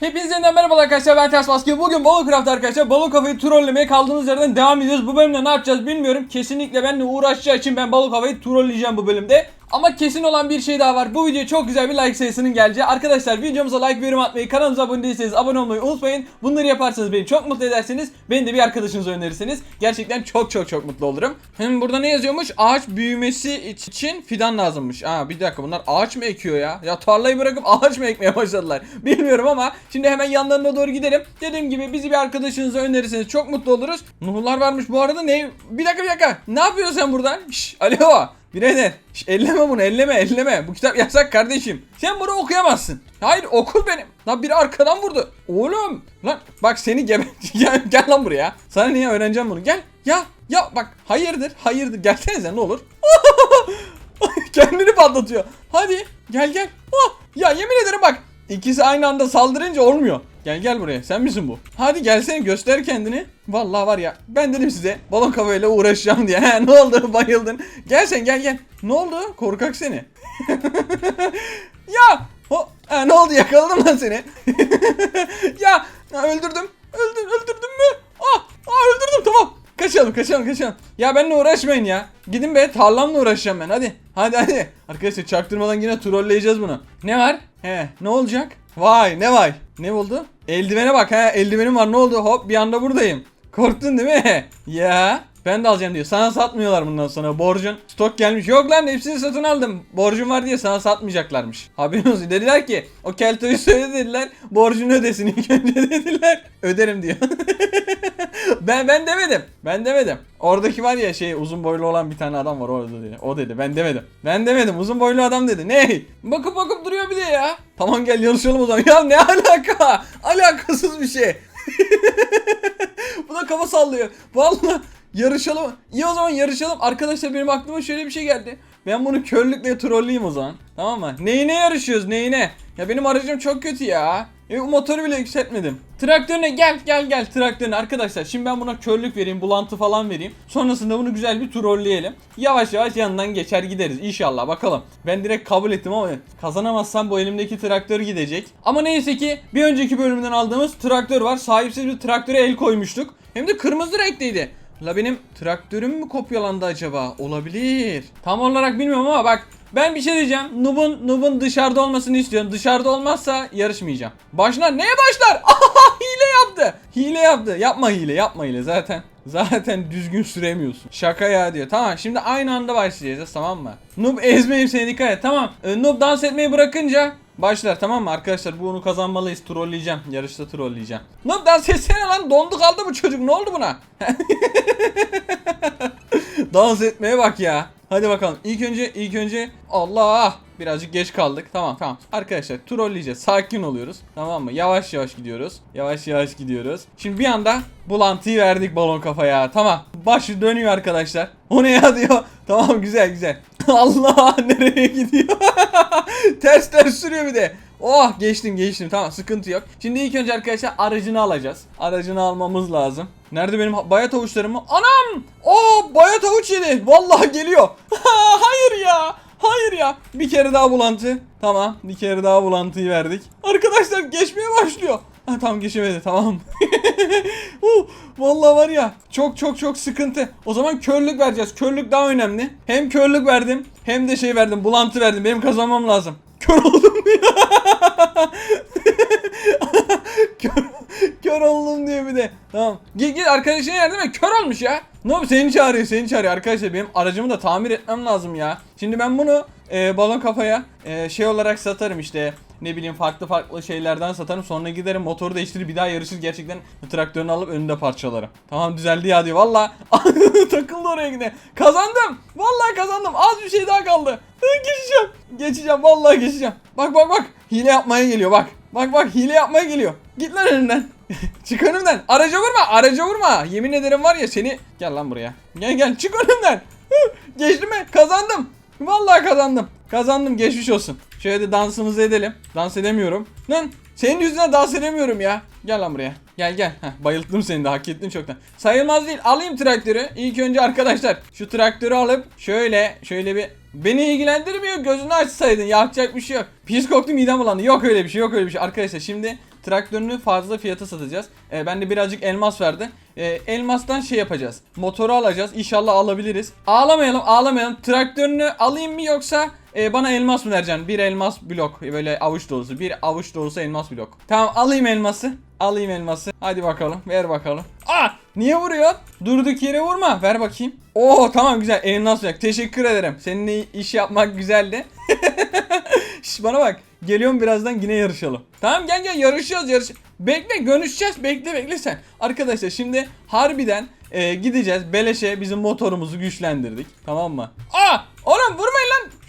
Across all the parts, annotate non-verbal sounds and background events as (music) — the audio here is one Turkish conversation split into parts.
Hepinize yeniden merhaba arkadaşlar ben Ters Maske. Bugün Balloncraft arkadaşlar Balon kafayı trollemeye kaldığımız yerden devam ediyoruz. Bu bölümde ne yapacağız bilmiyorum. Kesinlikle benimle uğraşacağı için ben Balon kafayı trolleyeceğim bu bölümde. Ama kesin olan bir şey daha var. Bu videoya çok güzel bir like sayısının geleceği. Arkadaşlar videomuza like ve yorum atmayı, kanalımıza abone değilseniz abone olmayı unutmayın. Bunları yaparsanız beni çok mutlu edersiniz. Beni de bir arkadaşınıza önerirseniz gerçekten çok çok çok mutlu olurum. Hem burada ne yazıyormuş? Ağaç büyümesi için fidan lazımmış. Aa bir dakika bunlar ağaç mı ekiyor ya? Ya tarlayı bırakıp (laughs) ağaç mı ekmeye başladılar? Bilmiyorum ama şimdi hemen yanlarına doğru gidelim. Dediğim gibi bizi bir arkadaşınıza önerirseniz çok mutlu oluruz. Nuhlar varmış bu arada ne? Bir dakika bir dakika. Ne yapıyorsun sen buradan? Şş, alo. Birader şş, elleme bunu elleme elleme. Bu kitap yasak kardeşim. Sen bunu okuyamazsın. Hayır okul benim. Lan biri arkadan vurdu. Oğlum. Lan bak seni gebe... (laughs) gel, lan buraya. Sana niye öğreneceğim bunu? Gel. Ya ya bak hayırdır hayırdır. Gelsenize ne olur. (laughs) Kendini patlatıyor. Hadi gel gel. Ah, ya yemin ederim bak. İkisi aynı anda saldırınca olmuyor. Gel gel buraya. Sen misin bu? Hadi gelsene göster kendini. Vallahi var ya ben dedim size balon kafayla uğraşacağım diye. (laughs) He, ne oldu (laughs) bayıldın. Gel sen gel gel. Ne oldu? Korkak seni. (laughs) ya ho, ha, ne oldu yakaladım lan seni. ya öldürdüm. Öldür, öldürdüm mü? Ah, ah öldürdüm tamam. Kaçalım kaçalım kaçalım. Ya benimle uğraşmayın ya. Gidin be tarlamla uğraşacağım ben hadi. Hadi hadi. Arkadaşlar çaktırmadan yine trolleyeceğiz bunu. Ne var? He ne olacak? Vay ne vay. Ne oldu? Eldivene bak ha eldivenim var ne oldu? Hop bir anda buradayım. Korktun değil mi? (laughs) Ya ben de alacağım diyor. Sana satmıyorlar bundan sonra. Borcun stok gelmiş. Yok lan hepsini satın aldım. Borcum var diye sana satmayacaklarmış. Haberin olsun. Dediler ki o keltoyu (laughs) söyle dediler. Borcunu ödesin ilk önce (laughs) dediler. Öderim diyor. ben ben demedim. Ben demedim. Oradaki var ya şey uzun boylu olan bir tane adam var orada dedi. O dedi. Ben demedim. Ben demedim. Uzun boylu adam dedi. Ne? Bakıp bakıp duruyor bir de ya. Tamam gel yarışalım o zaman. Ya ne alaka? Alakasız bir şey. (laughs) Bu da kafa sallıyor. Vallahi yarışalım. İyi o zaman yarışalım. Arkadaşlar benim aklıma şöyle bir şey geldi. Ben bunu körlükle trolleyeyim o zaman. Tamam mı? Neyine yarışıyoruz neyine? Ya benim aracım çok kötü ya. E, motoru bile yükseltmedim. Traktörüne gel gel gel traktörüne arkadaşlar. Şimdi ben buna körlük vereyim, bulantı falan vereyim. Sonrasında bunu güzel bir trolleyelim. Yavaş yavaş yanından geçer gideriz inşallah bakalım. Ben direkt kabul ettim ama kazanamazsam bu elimdeki traktör gidecek. Ama neyse ki bir önceki bölümden aldığımız traktör var. Sahipsiz bir traktöre el koymuştuk. Hem de kırmızı renkteydi. La benim traktörüm mü kopyalandı acaba? Olabilir. Tam olarak bilmiyorum ama bak ben bir şey diyeceğim. Nub'un Nub'un dışarıda olmasını istiyorum. Dışarıda olmazsa yarışmayacağım. Başlar neye başlar? (laughs) Hile yaptı. Hile yaptı. Yapma hile, yapma hile zaten. Zaten düzgün süremiyorsun. Şaka ya diyor. Tamam şimdi aynı anda başlayacağız tamam mı? Noob ezmeyeyim seni dikkat et. Tamam. Ee, Noob dans etmeyi bırakınca Başlar tamam mı? Arkadaşlar bunu kazanmalıyız. Trolleyeceğim. Yarışta trolleyeceğim. Noob dans etsene lan. Dondu kaldı bu çocuk. Ne oldu buna? (laughs) Dans etmeye bak ya. Hadi bakalım. İlk önce ilk önce Allah! Birazcık geç kaldık. Tamam tamam. Arkadaşlar trolleyeceğiz. Sakin oluyoruz. Tamam mı? Yavaş yavaş gidiyoruz. Yavaş yavaş gidiyoruz. Şimdi bir anda bulantıyı verdik balon kafaya. Tamam. Baş dönüyor arkadaşlar. O ne ya diyor. (laughs) Tamam güzel güzel (laughs) Allah nereye gidiyor (laughs) ters ters sürüyor bir de Oh geçtim geçtim tamam sıkıntı yok. Şimdi ilk önce arkadaşlar aracını alacağız. Aracını almamız lazım. Nerede benim bayat avuçlarım mı? Anam! Oh bayat avuç yedi. Vallahi geliyor. (laughs) Hayır ya. Hayır ya. Bir kere daha bulantı. Tamam. Bir kere daha bulantıyı verdik. Arkadaşlar geçmeye başlıyor. Ha tamam geçemedi tamam. (laughs) uh, vallahi var ya çok çok çok sıkıntı. O zaman körlük vereceğiz. Körlük daha önemli. Hem körlük verdim hem de şey verdim bulantı verdim. Benim kazanmam lazım. Kör oldum (laughs) ya. kör, kör oldum diye bir de. Tamam. Git git arkadaşın yer değil mi? Kör olmuş ya. Ne oldu? Seni çağırıyor, seni çağırıyor. Arkadaşlar benim aracımı da tamir etmem lazım ya. Şimdi ben bunu e, balon kafaya e, şey olarak satarım işte. Ne bileyim farklı farklı şeylerden satarım. Sonra giderim motoru değiştirip bir daha yarışır. Gerçekten traktörünü alıp önünde parçalarım. Tamam düzeldi ya diyor. Valla (laughs) takıldı oraya yine. Kazandım. Vallahi kazandım. Az bir şey daha kaldı. Geçeceğim. Geçeceğim. Vallahi geçeceğim. Bak bak bak. Hile yapmaya geliyor bak. Bak bak hile yapmaya geliyor. Git lan önümden. (laughs) çık önümden. Araca vurma. Araca vurma. Yemin ederim var ya seni. Gel lan buraya. Gel gel çık önümden. Hı, Geçtim mi? Kazandım. Vallahi kazandım. Kazandım geçmiş olsun. Şöyle de dansımızı edelim. Dans edemiyorum. Lan senin yüzünden dans edemiyorum ya. Gel lan buraya. Gel gel. Heh, bayılttım seni de hak ettin çoktan. Sayılmaz değil. Alayım traktörü. İlk önce arkadaşlar şu traktörü alıp şöyle şöyle bir Beni ilgilendirmiyor gözünü açsaydın yapacak bir şey yok. Pis koktu midem bulandı. Yok öyle bir şey yok öyle bir şey. Arkadaşlar şimdi traktörünü fazla fiyata satacağız. E, ben de birazcık elmas verdi. E, elmastan şey yapacağız. Motoru alacağız. İnşallah alabiliriz. Ağlamayalım ağlamayalım. Traktörünü alayım mı yoksa e, bana elmas mı vereceksin? Bir elmas blok. Böyle avuç dolusu. Bir avuç dolusu elmas blok. Tamam alayım elması. Alayım elması. Hadi bakalım. Ver bakalım. Aa! Niye vuruyor? Durduk yere vurma. Ver bakayım. Oo tamam güzel. Elmas yok. Teşekkür ederim. Seninle iş yapmak güzeldi. (laughs) Şş, bana bak. Geliyorum birazdan yine yarışalım. Tamam gel gel yarışıyoruz yarış. Bekle görüşeceğiz. Bekle bekle sen. Arkadaşlar şimdi harbiden e, gideceğiz. Beleşe bizim motorumuzu güçlendirdik. Tamam mı? Aa!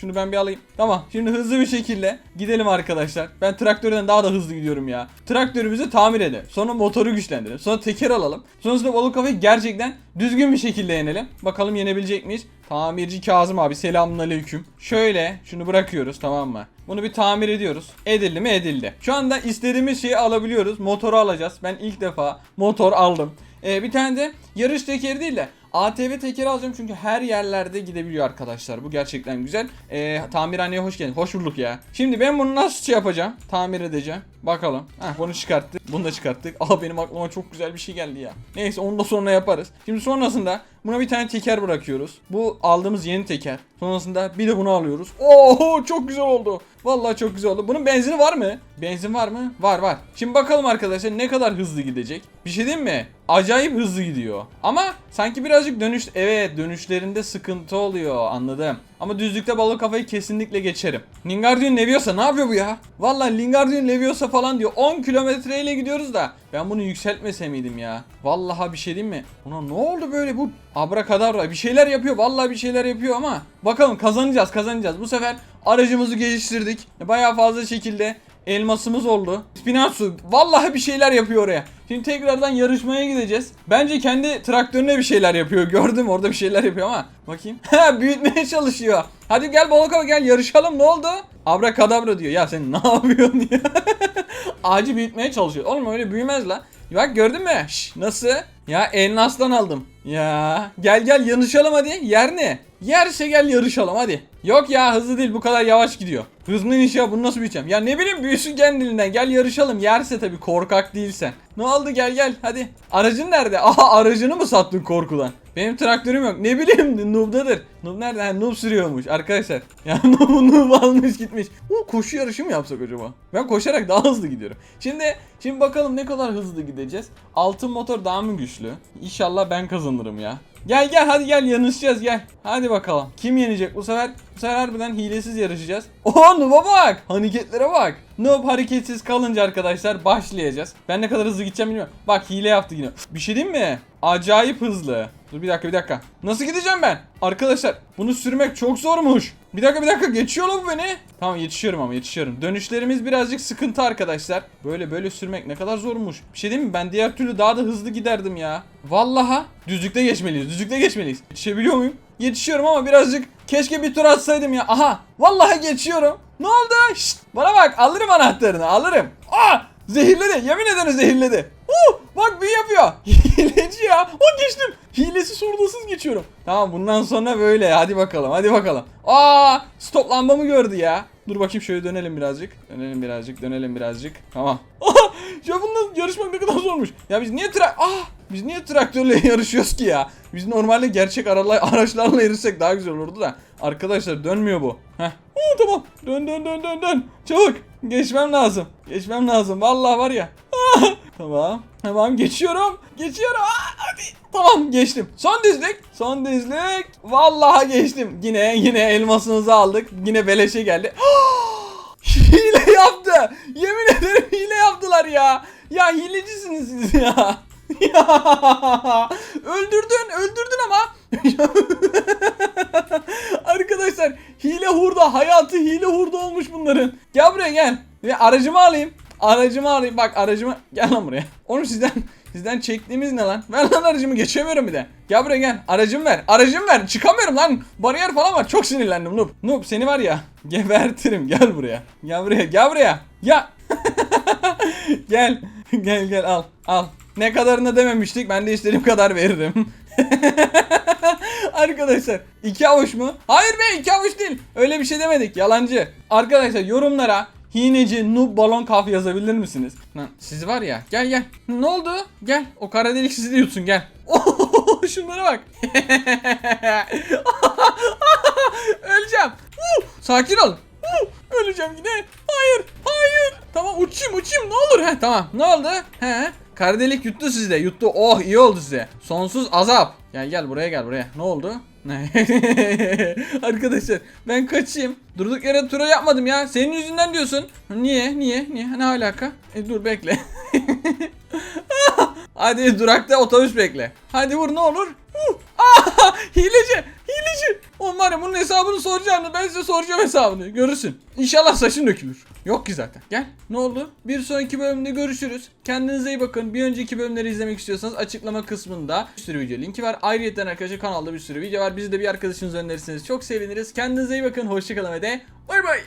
Şunu ben bir alayım. Tamam. Şimdi hızlı bir şekilde gidelim arkadaşlar. Ben traktörden daha da hızlı gidiyorum ya. Traktörümüzü tamir edelim. Sonra motoru güçlendirelim. Sonra teker alalım. Sonrasında balık kafayı gerçekten düzgün bir şekilde yenelim. Bakalım yenebilecek miyiz? Tamirci Kazım abi selamünaleyküm. Şöyle şunu bırakıyoruz tamam mı? Bunu bir tamir ediyoruz. Edildi mi? Edildi. Şu anda istediğimiz şeyi alabiliyoruz. Motoru alacağız. Ben ilk defa motor aldım. Ee, bir tane de yarış tekeri değil de ATV tekeri alacağım çünkü her yerlerde gidebiliyor arkadaşlar. Bu gerçekten güzel. Ee, tamirhaneye hoş geldin. Hoş bulduk ya. Şimdi ben bunu nasıl şey yapacağım? Tamir edeceğim. Bakalım. Heh, bunu çıkarttık. Bunu da çıkarttık. Aa benim aklıma çok güzel bir şey geldi ya. Neyse onu da sonra yaparız. Şimdi sonrasında buna bir tane teker bırakıyoruz. Bu aldığımız yeni teker. Sonrasında bir de bunu alıyoruz. Oo çok güzel oldu. Vallahi çok güzel oldu. Bunun benzini var mı? Benzin var mı? Var var. Şimdi bakalım arkadaşlar ne kadar hızlı gidecek. Bir şey diyeyim mi? Acayip hızlı gidiyor. Ama sanki birazcık dönüş... Evet dönüşlerinde sıkıntı oluyor anladım. Ama düzlükte balık kafayı kesinlikle geçerim. Lingardium Leviosa ne yapıyor bu ya? Vallahi Lingardium Leviosa falan diyor. 10 kilometreyle gidiyoruz da. Ben bunu yükseltmese miydim ya? Vallahi bir şey diyeyim mi? Buna ne oldu böyle bu? Abrakadabra bir şeyler yapıyor. Vallahi bir şeyler yapıyor ama. Bakalım kazanacağız kazanacağız. Bu sefer aracımızı geliştirdik. Bayağı fazla şekilde elmasımız oldu. Spinatsu vallahi bir şeyler yapıyor oraya. Şimdi tekrardan yarışmaya gideceğiz. Bence kendi traktörüne bir şeyler yapıyor. (laughs) Gördüm orada bir şeyler yapıyor ama. Bakayım. (laughs) Ha büyütmeye çalışıyor. Hadi gel Balokova gel yarışalım ne oldu? Abrakadabra diyor. Ya sen (laughs) ne yapıyorsun ya? Ağacı büyütmeye çalışıyor. Oğlum öyle büyümez la. Bak gördün mü? Şş, nasıl? Ya elmastan aldım. Ya gel gel yarışalım hadi. Yer ne? Yerse gel yarışalım hadi. Yok ya hızlı değil bu kadar yavaş gidiyor. Hızlı iniş ya bunu nasıl büyüteceğim? Ya ne bileyim büyüsün kendiliğinden gel yarışalım. Yerse tabii korkak değilsen. Ne oldu gel gel hadi. Aracın nerede? Aha aracını mı sattın korkudan? Benim traktörüm yok. Ne bileyim Noob'dadır. Noob nerede? Ha, Noob sürüyormuş arkadaşlar. (laughs) Ya Noob, Noob almış gitmiş. Uh, koşu yarışı mı yapsak acaba? Ben koşarak daha hızlı gidiyorum. Şimdi şimdi bakalım ne kadar hızlı gideceğiz. Altın motor daha mı güçlü? İnşallah ben kazanırım ya. Gel gel hadi gel yarışacağız gel. Hadi bakalım. Kim yenecek bu sefer? Bu sefer harbiden hilesiz yarışacağız. Oha Noob'a bak. Hareketlere bak. Noob hareketsiz kalınca arkadaşlar başlayacağız. Ben ne kadar hızlı gideceğim bilmiyorum. Bak hile yaptı yine. Bir şey diyeyim mi? Acayip hızlı. Dur bir dakika bir dakika. Nasıl gideceğim ben? Arkadaşlar bunu sürmek çok zormuş. Bir dakika bir dakika geçiyor lan beni. Tamam yetişiyorum ama yetişiyorum. Dönüşlerimiz birazcık sıkıntı arkadaşlar. Böyle böyle sürmek ne kadar zormuş. Bir şey diyeyim mi? Ben diğer türlü daha da hızlı giderdim ya. Vallaha düzlükte geçmeliyiz. Düzlükte geçmeliyiz. Yetişebiliyor muyum? Yetişiyorum ama birazcık keşke bir tur atsaydım ya. Aha vallahi geçiyorum. Ne oldu? Şşt, bana bak alırım anahtarını alırım. Aa zehirledi yemin ederim zehirledi. Uh, bak büyü yapıyor. (laughs) Hileci ya. O geçtim. Hilesiz hurdasız geçiyorum. Tamam bundan sonra böyle. Hadi bakalım hadi bakalım. Aa stop lambamı gördü ya. Dur bakayım şöyle dönelim birazcık. Dönelim birazcık dönelim birazcık. Tamam. (laughs) Ya bununla yarışmak ne kadar zormuş. Ya biz niye tra ah biz niye traktörle (laughs) yarışıyoruz ki ya? Biz normalde gerçek aralar, araçlarla yarışsak daha güzel olurdu da. Arkadaşlar dönmüyor bu. Heh. Oo, tamam. Dön dön dön dön dön. Çabuk. Geçmem lazım. Geçmem lazım. Vallahi var ya. Tamam. Tamam geçiyorum. Geçiyorum. Aa, hadi. Tamam geçtim. Son düzlük. Son düzlük. Vallahi geçtim. Yine yine elmasınızı aldık. Yine beleşe geldi. (gasps) hile yaptı. Yemin ederim hile yaptılar ya. Ya hilecisiniz siz ya. Ya (laughs) öldürdün öldürdün ama. (laughs) Arkadaşlar hile hurda hayatı hile hurda olmuş bunların. Gel buraya gel. Ve aracımı alayım. Aracımı alayım. Bak aracımı gel lan buraya. Onu sizden sizden çektiğimiz ne lan? Ver lan aracımı geçemiyorum bir de. Gel buraya gel. Aracımı ver aracımı ver. Çıkamıyorum lan. Bariyer falan var. Çok sinirlendim Noob. Noob seni var ya gebertirim. Gel buraya. Gel buraya gel buraya. Ya. (laughs) Gel. Gel gel. Al al ne kadarını dememiştik ben de istediğim kadar veririm. (laughs) Arkadaşlar iki avuç mu? Hayır be iki avuç değil. Öyle bir şey demedik yalancı. Arkadaşlar yorumlara Hineci noob balon kaf yazabilir misiniz? Lan siz var ya gel gel. Ne oldu? Gel o kara delik sizi de yutsun gel. (laughs) Şunlara bak. (laughs) Öleceğim. Sakin ol. Öleceğim yine. Hayır. Hayır. Tamam uçayım uçayım ne olur. He tamam. Ne oldu? He. Kara yuttu sizi de. Yuttu. Oh iyi oldu size. Sonsuz azap. Gel gel buraya gel buraya. Ne oldu? (laughs) Arkadaşlar ben kaçayım. Durduk yere tura yapmadım ya. Senin yüzünden diyorsun. Niye? Niye? Niye? Ne alaka? E dur bekle. (laughs) Hadi durakta otobüs bekle. Hadi vur ne olur. Uh! Ah! Hileci! Ya bunun hesabını soracağını ben size soracağım hesabını. Görürsün. İnşallah saçın dökülür. Yok ki zaten. Gel. Ne oldu? Bir sonraki bölümde görüşürüz. Kendinize iyi bakın. Bir önceki bölümleri izlemek istiyorsanız açıklama kısmında bir sürü video linki var. Ayrıca arkadaşlar kanalda bir sürü video var. Bizi de bir arkadaşınız önerirseniz çok seviniriz. Kendinize iyi bakın. Hoşçakalın ve de bay bay.